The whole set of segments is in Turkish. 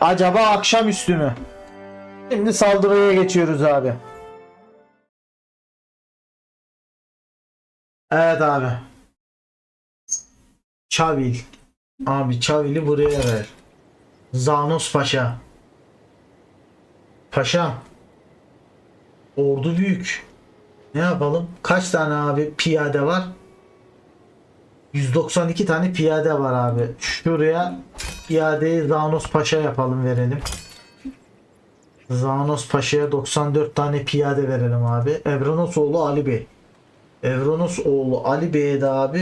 Acaba akşamüstü mü? Şimdi saldırıya geçiyoruz abi. Evet abi. Çavil. Abi Çavil'i buraya ver. Zanos Paşa. Paşa. Ordu büyük. Ne yapalım? Kaç tane abi piyade var? 192 tane piyade var abi. Şuraya piyadeyi Zanos Paşa yapalım verelim. Zanos Paşa'ya 94 tane piyade verelim abi. Evranos oğlu Ali Bey. Evranos oğlu Ali Bey'e de abi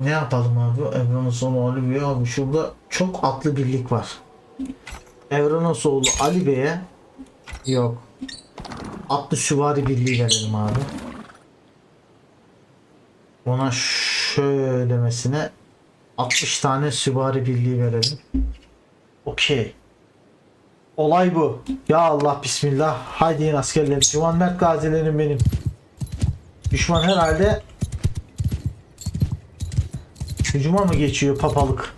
ne yapalım abi? Evranos oğlu Ali Bey abi şurada çok atlı birlik var. Evranos oğlu Ali Bey'e yok. Atlı süvari birliği verelim abi. Ona şöylemesine 60 tane süvari birliği verelim. Okey. Olay bu. Ya Allah bismillah. Haydi in askerlerim. Mert gazilerim benim. Düşman herhalde hücuma mı geçiyor papalık?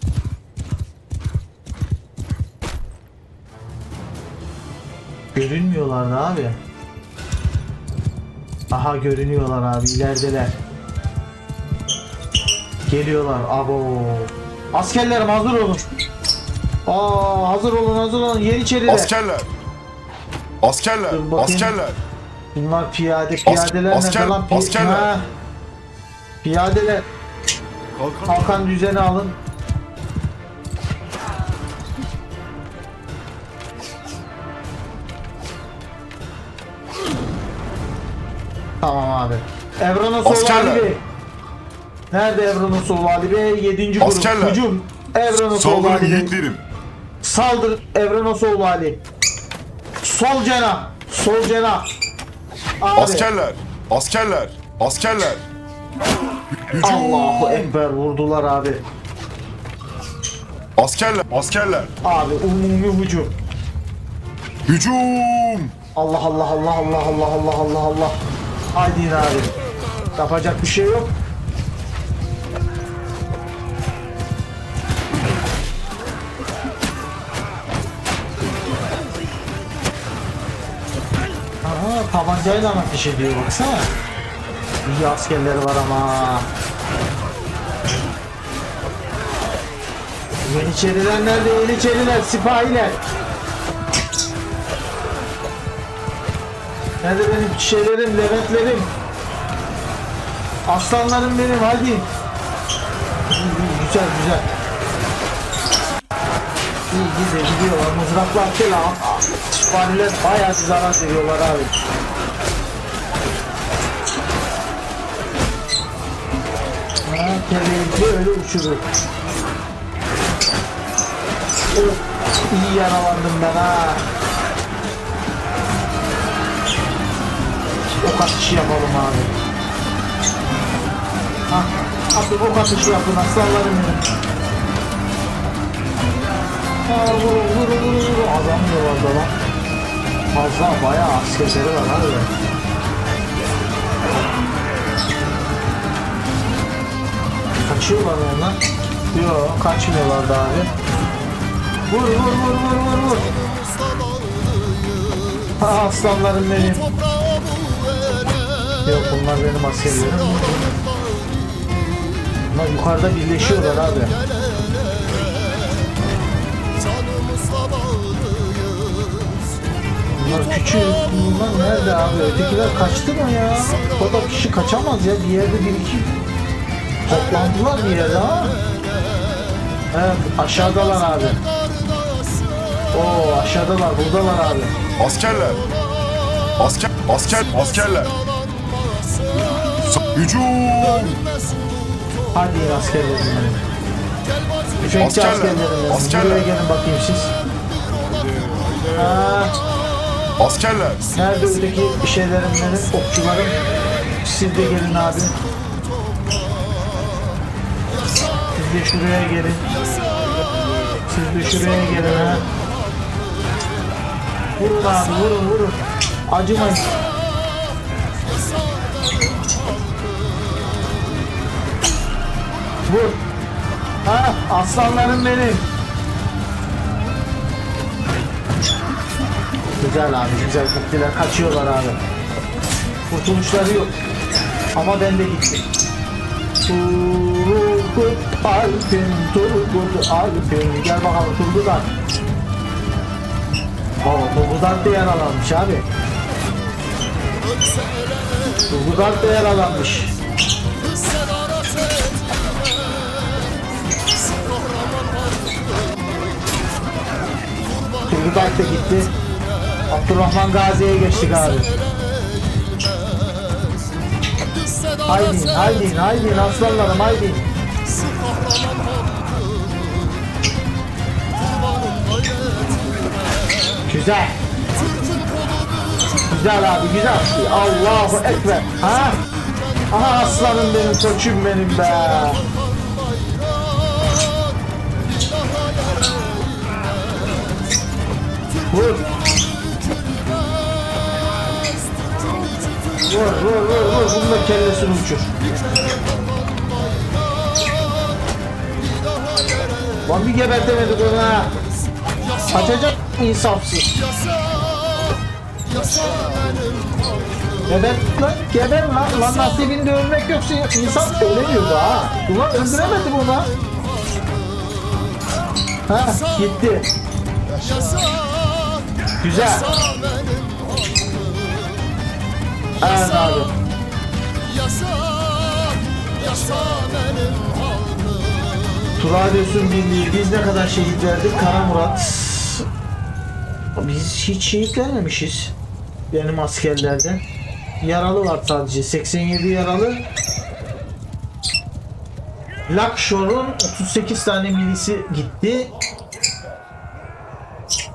Görünmüyorlardı abi. Aha görünüyorlar abi ilerideler. Geliyorlar abo. Askerlerim hazır olun. Aa hazır olun hazır olun Yeniçeriler. Askerler. Askerler. Askerler. Bunlar piyade piyadeler asker- ne falan pi- askerler. Ha. Piyadeler kalkan düzeni alın. Tamam abi. Evranos Askerler. Bey. Nerede Evranos Ali Bey? 7. grup. Askerler. Hücum. Evranos Ali Saldırın Bey. yiğitlerim. Saldır Evrenosoğlu Ali. Sol cenah. Sol cenah. Abi. Askerler. Askerler. Askerler. Hücum. Allahu Ekber vurdular abi. Askerler. Askerler. Abi umumi hücum. Hücum. Allah Allah Allah Allah Allah Allah Allah Allah. Haydi yine abi. Yapacak bir şey yok. Aha tabancayla ateş ediyor baksana. İyi askerleri var ama. Yeniçeriler nerede? Yeniçeriler, sipahiler. Nerede benim şeylerim, Leventlerim? Aslanlarım benim hadi. Güzel güzel. İyi gidiyor gidiyorlar. Mızraklar falan. Şifaniler bayağı zarar veriyorlar abi. Ha, keleği öyle uçurur. Of, iyi yaralandım ben ha. Ok atışı yapalım abi. Ha, hadi ok atışı yapın aslanlarım benim. Ha, vur vur vur vur. Azamıyorlar da lan. Fazla bayağı askerleri var abi. Kaçıyorlar mı onlar? Yok kaçmıyorlar da abi. Vur vur vur vur vur vur. Ha aslanlarım benim. Yok bunlar benim askerlerim. Bunlar yukarıda birleşiyorlar abi. Bunlar küçük. Bunlar nerede abi? Ötekiler kaçtı mı ya? O kadar kişi kaçamaz ya. Bir yerde bir iki toplandılar bir yerde ha. Evet aşağıdalar abi. Oo aşağıdalar buradalar abi. Askerler. Asker. Asker. Askerler. Hücum. Hadi askerlerim benim. Tüfekçi Askerler, askerlerim askerler. Buraya gelin bakayım siz. Ha, Askerler. nerede öteki şeylerim benim? Okçularım. Siz de gelin abi. Siz de şuraya gelin. Siz de şuraya gelin ha. Vurun abi vurun vurun. Acımayın. Vur. Ha aslanlarım benim. Güzel abi güzel gittiler kaçıyorlar abi. Kurtuluşları yok. Ama ben de gittim. Turgut Alp'in, Turgut Alp'in. Gel bakalım Turgut Alp. Aa, Turgut Alp de yaralanmış abi. Turgut Alp de yaralanmış. Alp de gitti. Abdurrahman Gazi'ye geçtik abi. Haydin, haydin, haydin aslanlarım haydin. Güzel. Güzel abi güzel. Allahu Ekber. Ha? Aha aslanım benim koçum benim be. Vur. Vur vur vur vur. Bunun da kellesini uçur. Lan bir gebertemedik onu ha. Kaçacak insafsız. Geber lan geber lan lan nasibinde ölmek yoksa insan ölemiyordu ha. Ulan öldüremedi bunu. Ha gitti. Güzel. Evet abi. Turalyos'un birliği biz ne kadar şehit verdik? Kara Murat. Biz hiç şehit vermemişiz. Benim askerlerden. Yaralı var sadece. 87 yaralı. Lakşor'un 38 tane milisi gitti.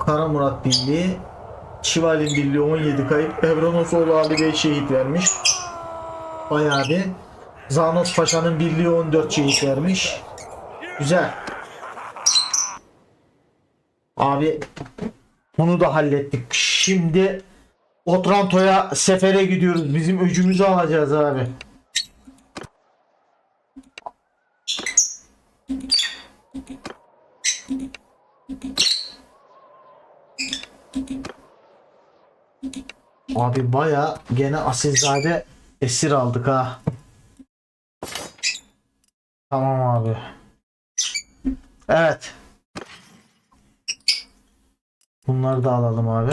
Kara Murat Birliği. Çivalin Birliği 17 kayıp. Evronosoğlu Ali Bey şehit vermiş. Bayağı bir. Zanos Paşa'nın birliği 14 şehit vermiş. Güzel. Abi bunu da hallettik. Şimdi Otranto'ya sefere gidiyoruz. Bizim öcümüzü alacağız abi. Abi baya gene asilzade esir aldık ha. Tamam abi. Evet. Bunları da alalım abi.